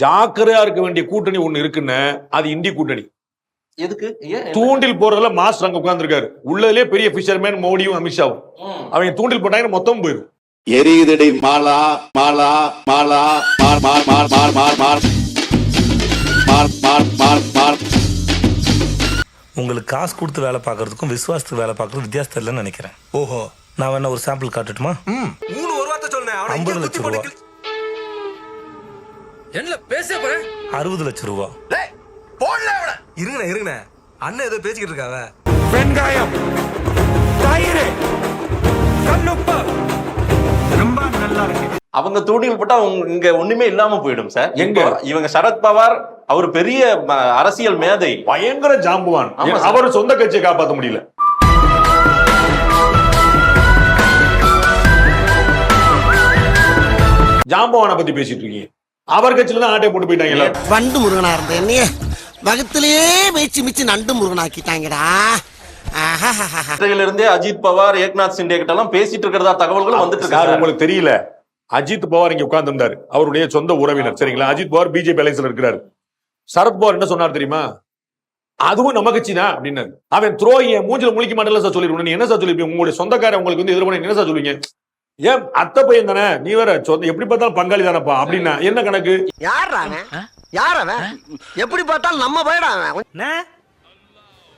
ஜாக்கிரதையா இருக்க வேண்டிய கூட்டணி ஒண்ணு இருக்குன்னு அது இந்தி கூட்டணி. எதுக்கு? தூண்டில் போறதுல மாஸ்டர் அங்க உட்கார்ந்துருக்காரு. உள்ளதுலயே பெரிய ஃபிஷர்மேன் மோடியும் அமித்ஷாவும். அவங்க தூண்டில் போட்டாங்கன்னா மொத்தம் போயிடும் எரியுதடி மாலா மாலா மாலா மார் மார் மார் மார் மார் மார் மார் மார் மார் மார் உங்களுக்கு காசு கொடுத்து வேலை பார்க்கறதுக்கும் விசுவாசத்துக்கு வேலை பார்க்கறதுக்கும் வித்தியாசம் தெரியலன்னு நினைக்கிறேன். ஓஹோ நான் வேணா ஒரு சாம்பிள் காட்டட்டுமா? மூணு ஒரு வார்த்தை சொன்னேன் அவனை ஐம்பது லட்சம் குத்தி ரூபா. போட்டு என்ன பேச போறேன் அறுபது லட்சம் ரூபா. போடல அவன. இருங்கண்ணே இருங்கண்ணே. அண்ணன் ஏதோ பேசிக்கிட்டு இருக்காவ. வெங்காயம் தயிர் கல்லுப்பு. ரொம்ப நல்லா இருக்கு. அவங்க தூண்டில் போட்டா அவங்க இங்க ஒண்ணுமே இல்லாம போயிடும் சார். எங்க? இவங்க சரத் பவார் அவர் பெரிய அரசியல் மேதை. பயங்கர ஜாம்புவான். அவர் சொந்த கட்சியை காப்பாத்த முடியல. ஜாம்பவானை பத்தி பேசிட்டு இருக்கீங்க. அவர் கட்சியில தான் ஆட்டையை போட்டு போயிட்டாங்க. வண்டு முருகனா இருந்த என்னைய. வகுத்திலேயே மேய்ச்சி மிச்சு நண்டு முருகனாக்கிட்டாங்கடா. ஆஹாஹாஹா. இன்றையில இருந்தே அஜித் பவார் ஏக்நாத் சிண்டே கிட்ட எல்லாம் பேசிட்டு இருக்கிறதா தகவல்களும் வந்துட்டு இருக்கு சார் சார். உங்களுக்கு தெரியல. அஜித் பவார் இங்க உட்கார்ந்து இருந்தாரு அவருடைய சொந்த உறவினர். சரிங்களா? அஜித் பவார் பிஜேபி அலைன்ஸ்ல இருக்கிறாரு. சரத் பவார் என்ன சொன்னார் தெரியுமா? அதுவும் நம்ம கட்சி தான் அப்படின்னாரு அவன் துரோகிய மூஞ்சில முழிக்க மாட்டேன் சார் சொல்லிருக்கணும். நீ என்ன சார் சொல்லிருப்பீங்க? உங்களுடைய சொந்தக்காரன் உங்களுக்கு வந்து எதிர்ப்பு என்ன சார் சொல்லுவீங்க? ஏன் அத்தை பையன் தானே? நீ வேற சொந்த எப்படி பார்த்தாலும் பங்காளி தானப்பா அப்படின்னா. என்ன கணக்கு? அவன்? யார் அவன்? எப்படி பார்த்தாலும் நம்ம பயடா அவன்?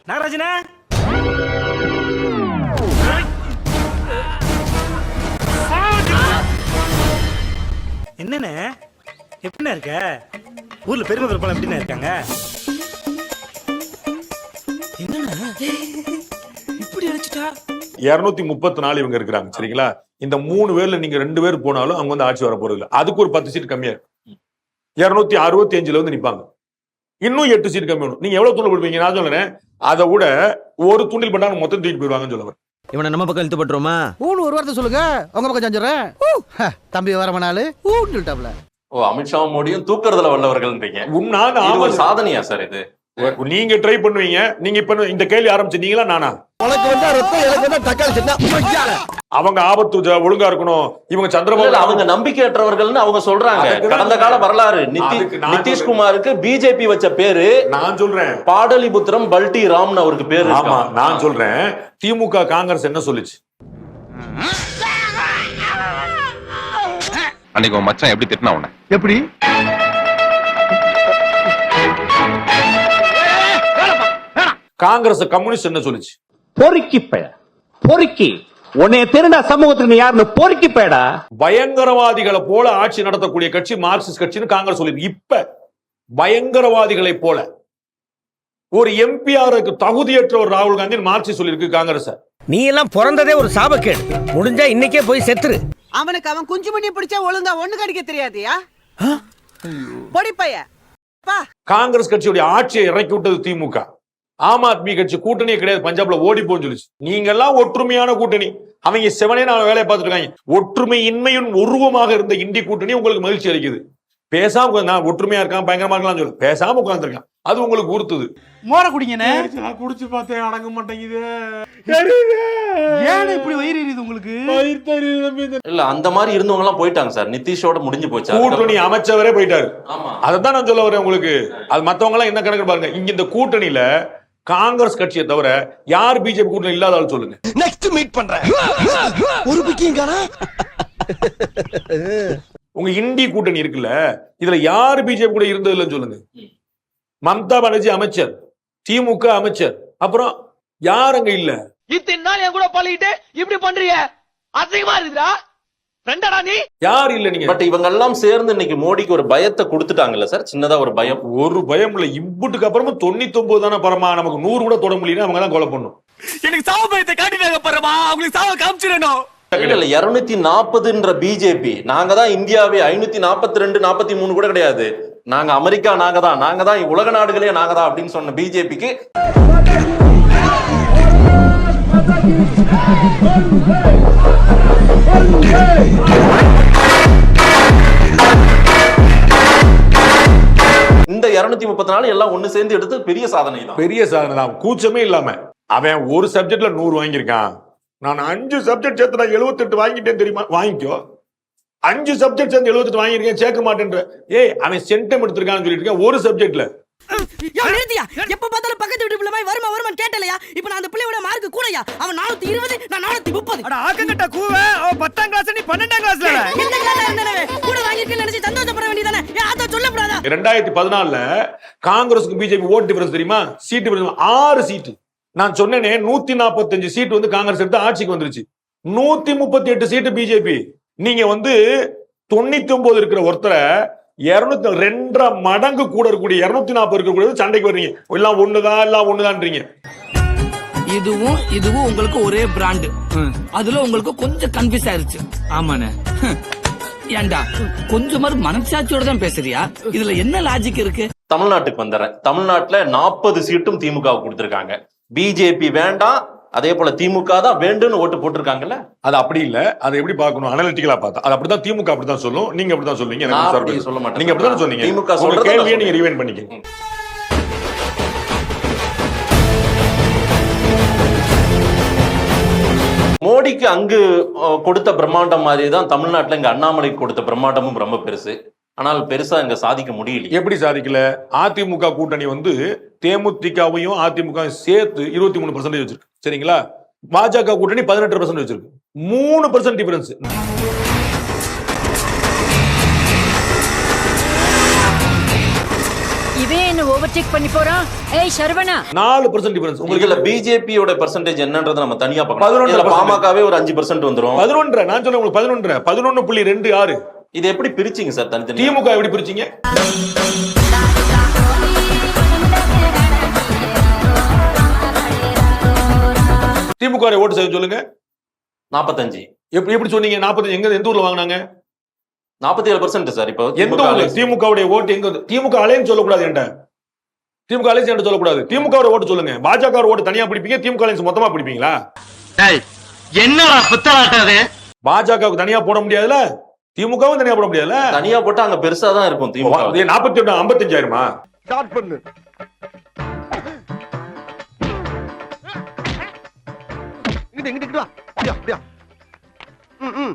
நாகராஜனா? என்னண்ணே? எப்படிண்ணே இருக்க? ஊர்ல பெருமை விருப்பம் எப்படிண்ணே இருக்காங்க? என்னண்ணே? இப்படி அழைச்சிட்டா இருநூத்தி முப்பத்தி நாலு இவங்க இருக்கிறாங்க சரிங்களா? இந்த மூணு பேர்ல நீங்க ரெண்டு பேர் போனாலும் அவங்க வந்து ஆட்சி வர போறது இல்ல அதுக்கு ஒரு பத்து சீட் கம்மியா இருக்கு. இருநூத்தி அறுபத்தி அஞ்சுல வந்து நிப்பாங்க. இன்னும் எட்டு சீட் கம்மி நீங்க எவ்வளவு துண்டில் போடுவீங்க நான் சொல்றேன். அதை விட ஒரு துண்டில் பண்ணாங்க மொத்தம் தூக்கி போயிருவாங்கன்னு சொல்ல வரேன். இவனை நம்ம பக்கம் இழுத்து பட்டுருமா ஊன்னு ஒரு வார்த்தை சொல்லுங்க. உங்க பக்கம் செஞ்சுறேன் தம்பி வரமனாலு ஊன்னு சொல்லிட்டாப்ல. ஓ அமித்ஷா மோடியும் தூக்குறதுல ஒரு சாதனையா சார் இது? நீங்க ட்ரை பண்ணுவீங்க. நீங்க இப்ப இந்த கேள்வி ஆரம்பிச்சீங்களா நானா? அவங்க ஆபத்து ஒழுங்கா இருக்கணும். இவங்க சந்திரபாபு அவங்க நம்பிக்கையற்றவர்கள்னு அவங்க சொல்றாங்க. கடந்த கால வரலாறு. நிதிஷ்குமாருக்கு பிஜேபி வச்ச பேரு நான் சொல்றேன். பாடலிபுத்திரம் பல்டி ராம்னு அவருக்கு பேரு ஆமா. நான் சொல்றேன். திமுக காங்கிரஸ் என்ன சொல்லுச்சு? அன்னைக்கு மச்சான் எப்படி திட்டினா உன்னை? எப்படி? காங்கிரஸ் கம்யூனிஸ்ட் என்ன சொல்லுச்சு? பொறுக்கி பெய. பொறுக்கி. உன்னைய திருடா சமூகத்துக்கு நீ யாருன்னு பொறுக்கி பெயடா. பயங்கரவாதிகளை போல ஆட்சி நடத்தக்கூடிய கட்சி மார்க்சிஸ்ட் கட்சின்னு காங்கிரஸ் சொல்லியிருக்கு. இப்ப பயங்கரவாதிகளை போல ஒரு எம்பிஆருக்கு தகுதியற்ற ஒரு ராகுல் காந்தி மார்க்சிஸ்ட் சொல்லியிருக்கு காங்கிரஸ். நீ எல்லாம் பிறந்ததே ஒரு சாபக்கேடு. முடிஞ்சா இன்னைக்கே போய் செத்துரு. அவனுக்கு அவன் குஞ்சு மணி பிடிச்சா ஒழுங்கா ஒண்ணு கடிக்க தெரியாதியா? பொடி பைய. காங்கிரஸ் கட்சியுடைய ஆட்சியை இறக்கி விட்டது திமுக. ஆம் ஆத்மி கட்சி கூட்டணியே கிடையாது. பஞ்சாப்ல ஓடி போன்னு சொல்லிச்சு. நீங்க எல்லாம் ஒற்றுமையான கூட்டணி. அவங்க செவனே நான் வேலையை பார்த்துட்டு இருக்காங்க ஒற்றுமை இன்மையின் உருவமாக இருந்த இந்தி கூட்டணி உங்களுக்கு மகிழ்ச்சி அளிக்குது. பேசாம நான் ஒற்றுமையா இருக்கான் பயங்கரமா இருக்கலாம் சொல்லு. பேசாம உட்கார்ந்துருக்கான் அது உங்களுக்கு உறுத்துது. மோர குடிங்கண்ணே. நான் குடிச்சு பார்த்தேன். அடங்க மாட்டேங்குது. ஏன் இப்படி வயிறு எரியுது உங்களுக்கு? இல்ல அந்த மாதிரி இருந்தவங்க எல்லாம் போயிட்டாங்க சார். நிதிஷோட முடிஞ்சு போச்சு. கூட்டணி அமைச்சவரே போயிட்டாரு. ஆமா. அதைத்தான் நான் சொல்ல வரேன் உங்களுக்கு. அது மத்தவங்க எல்லாம் என்ன கணக்கு பாருங்க. இங்க இந்த கூட்டணியில காங்கிரஸ் கட்சியை தவிர யார் பிஜேபி கூட்டணி இல்லாத ஆள் சொல்லுங்க. நெக்ஸ்ட் மீட் பண்றேன். ஒரு உங்க இந்தி கூட்டணி இருக்குல்ல இதுல யாரு பிஜேபி கூட இருந்தது இல்லைன்னு சொல்லுங்க. மம்தா பானர்ஜி அமைச்சர் திமுக அமைச்சர் அப்புறம் யார் அங்க இல்ல? இத்தனை நாள் என் கூட பழகிட்டு இப்படி பண்றிய அசிங்கமா இருக்குதா யார் இல்ல நீங்க? பட் இவங்க எல்லாம் சேர்ந்து இன்னைக்கு மோடிக்கு ஒரு பயத்தை கொடுத்துட்டாங்கல்ல சார்? சின்னதா ஒரு பயம். ஒரு பயம் இல்ல. இம்புட்டுக்கு அப்புறமும் தொண்ணூத்தி ஒன்பது தானே பரமா நமக்கு நூறு கூட தொட முடியல அவங்க தான் கொலை பண்ணும். எனக்கு சாவ பயத்தை காட்டினாங்க பரமா அவங்களுக்கு சாவ காமிச்சிடணும். இல்ல இல்ல இருநூத்தி நாற்பதுன்ற பிஜேபி நாங்க தான் இந்தியாவே ஐநூத்தி நாற்பத்தி ரெண்டு நாற்பத்தி மூணு கூட கிடையாது. நாங்க அமெரிக்கா நாங்க தான். நாங்க தான் உலக நாடுகளே நாங்க தான் அப்படின்னு சொன்ன பிஜேபிக்கு இந்த இருநூத்தி முப்பத்தி நாலு எல்லாம் ஒண்ணு சேர்ந்து எடுத்து பெரிய சாதனை தான். பெரிய சாதனை தான். கூச்சமே இல்லாம. அவன் ஒரு சப்ஜெக்ட்ல நூறு வாங்கியிருக்கான். நான் அஞ்சு சப்ஜெக்ட் சேர்த்து நான் எழுபத்தெட்டு வாங்கிட்டேன் தெரியுமா? வாங்கிக்கோ. அஞ்சு சப்ஜெக்ட் சேர்ந்து எழுபத்தெட்டு வாங்கியிருக்கேன் சேர்க்க மாட்டேன்ற. ஏய் அவன் சென்டம் எடுத்திருக்கான்னு சொல்லிட்டு இருக்கேன் ஒரு சப்ஜெக்ட்ல எப்ப பார்த்தாலும் பக்கத்து வீட்டு பிள்ளை கேட்டலையா இப்ப நான் அந்த பிள்ளையோட மார்க் கூடயா? அவன் நானூத்தி இருபது நான் நானூத்தி முப்பது. அட ஆக்கங்கட்ட கூவ. அவ பத்தாம் கிளாஸ் நீ பன்னெண்டாம் கிளாஸ்ல எந்த கிளாஸ் இருந்தனவே கூட வாங்கிருக்கேன்னு நினைச்சு சந்தோஷப்பட வேண்டியதானே ஏன் அதை சொல்லக்கூடாதா? ரெண்டாயிரத்தி பதினாலுல காங்கிரஸுக்கு பிஜேபி ஓட் டிஃபரன்ஸ் தெரியுமா? சீட்டு ஆறு சீட்டு நான் சொன்னேனே நூத்தி நாற்பத்தஞ்சு சீட் வந்து காங்கிரஸ் எடுத்து ஆட்சிக்கு வந்துருச்சு. நூத்தி முப்பத்தி எட்டு சீட்டு பிஜேபி. நீங்க வந்து தொண்ணூத்தி ஒன்பது இருக்கிற ஒருத்தரை இருநூத்தி ரெண்டரை மடங்கு கூட இருக்கக்கூடிய இருநூத்தி நாற்பது இருக்கக்கூடிய சண்டைக்கு வர்றீங்க எல்லாம் ஒண்ணுதான் எல்லாம் ஒண்ணுதான்றீங்க. இதுவும் இதுவும் உங்களுக்கு ஒரே பிராண்டு அதுல உங்களுக்கு கொஞ்சம் கன்ஃபியூஸ் ஆயிருச்சு. ஆமாண்ணே. ஏண்டா கொஞ்சமாவது மனசாட்சியோட தான் பேசுறியா? இதுல என்ன லாஜிக் இருக்கு? தமிழ்நாட்டுக்கு வந்துடுறேன். தமிழ்நாட்டுல நாற்பது சீட்டும் திமுக கொடுத்திருக்காங்க. பிஜேபி வேண்டாம் அதே போல திமுக தான் வேண்டும்னு ஓட்டு போட்டிருக்காங்கல்ல? அது அப்படி இல்ல. அதை எப்படி பார்க்கணும்? அனலிட்டிக்கலா பார்த்தா. அது அப்படிதான் திமுக அப்படிதான் சொல்லும். நீங்க அப்படிதான் சொல்லுவீங்க. சொல்ல மாட்டேன். நீங்க அப்படிதான் சொன்னீங்க? திமுக கேள்வியை நீங்க. ரிவைன் பண்ணிக்க மோடிக்கு அங்கு கொடுத்த பிரம்மாண்டம் மாதிரி தான் தமிழ்நாட்டுல இங்க அண்ணாமலைக்கு கொடுத்த பிரம்மாண்டமும் ரொம்ப பெருசு. ஆனால் பெருசா இங்க சாதிக்க முடியல. எப்படி சாதிக்கல? அதிமுக கூட்டணி வந்து தேமுதிகவையும் அதிமுகவும் சேர்த்து இருபத்தி மூணு பர்சன்டேஜ் வச்சிருக்கு. சரிங்களா? பாஜக கூட்டணி பதினெட்டு பர்சன்ட் வச்சிருக்கு. மூணு பர்சன்ட் டிஃபரன்ஸ் இவன் என்ன ஓவர்டேக் பண்ணி போறான் ஏய் சரவணா. நாலு பர்சன்ட் டிஃபரன்ஸ் உங்களுக்கு இதுல பிஜேபியோட பெர்சன்டேஜ் என்னன்றதை நம்ம தனியா பார்க்கணும். பதினொன்று. பாமகவே ஒரு அஞ்சு பர்சன்ட் வந்துரும். பதினொன்றரை நான் சொன்னேன் உங்களுக்கு பதினொன்றரை. பதினொன்னு புள்ளி ரெண்டு ஆறு. இது எப்படி பிரிச்சீங்க சார் தனித்தனி திமுக எப்படி பிரிச்சீங்க? திமுக ஓட்டு செய்ய சொல்லுங்க. நாற்பத்தஞ்சு எப்படி எப்படி சொன்னீங்க? நாற்பது எங்க எந்த ஊர்ல வாங்குனாங்க? நாற்பத்தி ஏழு பர்சன்ட் சார் இப்போ எந்த திமுக ஊர்ல? திமுக வுடைய ஓட்டு எங்க திமுக அலைன்னு சொல்லக்கூடாது என்கிட்ட. திமுக அலைன்ஸ் என்கிட்ட சொல்லக்கூடாது. திமுக ஓட்டு சொல்லுங்க. பாஜக ஓட்டு தனியா பிடிப்பீங்க? திமுக அலைன்ஸ் மொத்தமா பிடிப்பீங்களா? என்னடா புத்தலாட்டாது பாஜகவுக்கு தனியா போட முடியாதுல திமுகவும் தனியா போட முடியாதுல தனியா போட்டா அங்க பெருசா தான் இருக்கும் திமுக நாற்பத்தி ஒண்ணு ஐம்பத்தஞ்சாயிரமா? ஸ்டார்ட் பண்ணு. இங்கிட்டு இங்கிட்டு இங்கிட்டு வா. அப்படியா. ம் ம்,